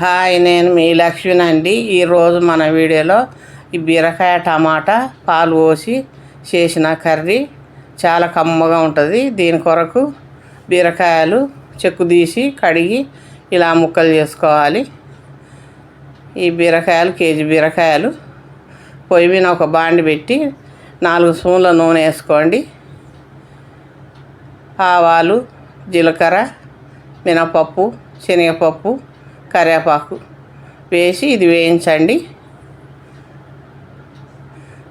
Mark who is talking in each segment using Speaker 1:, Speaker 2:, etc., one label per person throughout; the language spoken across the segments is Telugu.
Speaker 1: హాయ్ నేను మీ లక్ష్మిని అండి. ఈరోజు మన వీడియోలో ఈ బీరకాయ టమాటా పాలు పోసి చేసిన కర్రీ చాలా కమ్మగా ఉంటుంది. దీని కొరకు బీరకాయలు చెక్కు తీసి కడిగి ఇలా ముక్కలు చేసుకోవాలి. ఈ బీరకాయలు కేజీ బీరకాయలు పొయ్యి మీద ఒక బాండి పెట్టి నాలుగు స్పూన్ల నూనె వేసుకోండి. ఆవాలు జీలకర్ర మినపప్పు శనగపప్పు కరివేపాకు వేసి ఇది వేయించండి.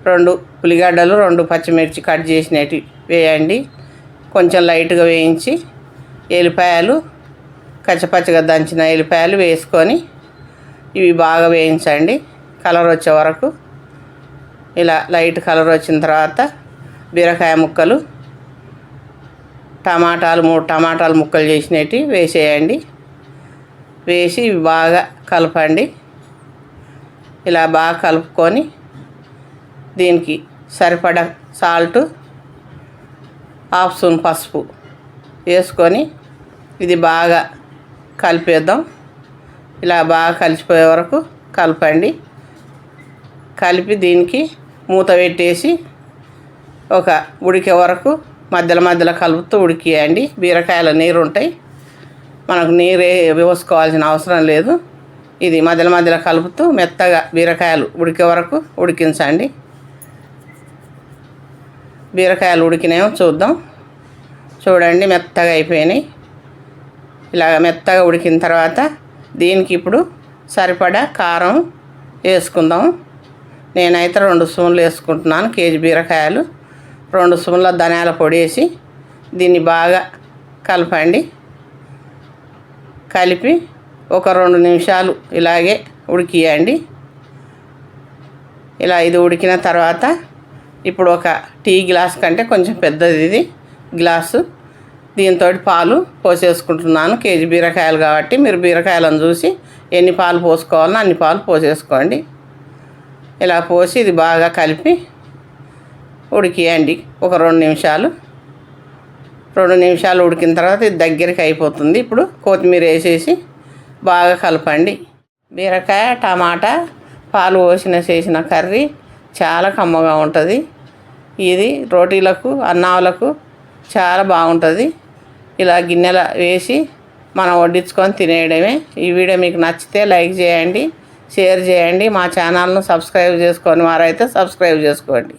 Speaker 1: రెండు ఉల్లిగడ్డలు రెండు పచ్చిమిర్చి కట్ చేసినవి వేయండి. కొంచెం లైట్గా వేయించి ఎల్లిపాయలు కచ్చపచ్చగా దంచిన ఎల్లిపాయలు వేసుకొని ఇవి బాగా వేయించండి. కలర్ వచ్చే వరకు ఇలా లైట్ కలర్ వచ్చిన తర్వాత బీరకాయ ముక్కలు టమాటాలు మూడు టమాటాలు ముక్కలు చేసినవి వేసేయండి. వేసి బాగా కలపండి. ఇలా బాగా కలుపుకొని దీనికి సరిపడ సాల్ట్ హాఫ్ స్పూన్ పసుపు వేసుకొని ఇది బాగా కలిపేద్దాం. ఇలా బాగా కలిసిపోయే వరకు కలపండి. కలిపి దీనికి మూత పెట్టేసి ఒక ఉడికే వరకు మధ్యలో మధ్యలో కలుపుతూ ఉడికియండి. బీరకాయల నీరు ఉంటాయి. మనకు నీరే పోసుకోవాల్సిన అవసరం లేదు. ఇది మధ్యలో మధ్యలో కలుపుతూ మెత్తగా బీరకాయలు ఉడికే వరకు ఉడికించండి. బీరకాయలు ఉడికినాయో చూద్దాం. చూడండి మెత్తగా అయిపోయినాయి. ఇలాగ మెత్తగా ఉడికిన తర్వాత దీనికి ఇప్పుడు సరిపడా కారం వేసుకుందాం. నేనైతే రెండు స్పూన్లు వేసుకుంటున్నాను కేజీ బీరకాయలు. రెండు స్పూన్ల ధనియాల పొడి వేసి దీన్ని బాగా కలపండి. కలిపి ఒక రెండు నిమిషాలు ఇలాగే ఉడికియండి. ఇలా ఇది ఉడికిన తర్వాత ఇప్పుడు ఒక టీ గ్లాస్ కంటే కొంచెం పెద్దది ఇది గ్లాసు. దీంతో పాలు పోసేసుకుంటున్నాను. కేజీ బీరకాయలు కాబట్టి మీరు బీరకాయలను చూసి ఎన్ని పాలు పోసుకోవాలో అన్ని పాలు పోసేసుకోండి. ఇలా పోసి ఇది బాగా కలిపి ఉడికియండి. ఒక రెండు నిమిషాలు రెండు నిమిషాలు ఉడికిన తర్వాత ఇది దగ్గరికి అయిపోతుంది. ఇప్పుడు కొత్తిమీర వేసేసి బాగా కలపండి. బీరకాయ టమాటా పాలు పోసిన చేసిన కర్రీ చాలా కమ్మగా ఉంటుంది. ఇది రోటీలకు అన్నాలకు చాలా బాగుంటుంది. ఇలా గిన్నెల వేసి మనం వడ్డించుకొని తినేయడమే. ఈ వీడియో మీకు నచ్చితే లైక్ చేయండి షేర్ చేయండి. మా ఛానల్ను సబ్స్క్రైబ్ చేసుకొని వారైతే సబ్స్క్రైబ్ చేసుకోండి.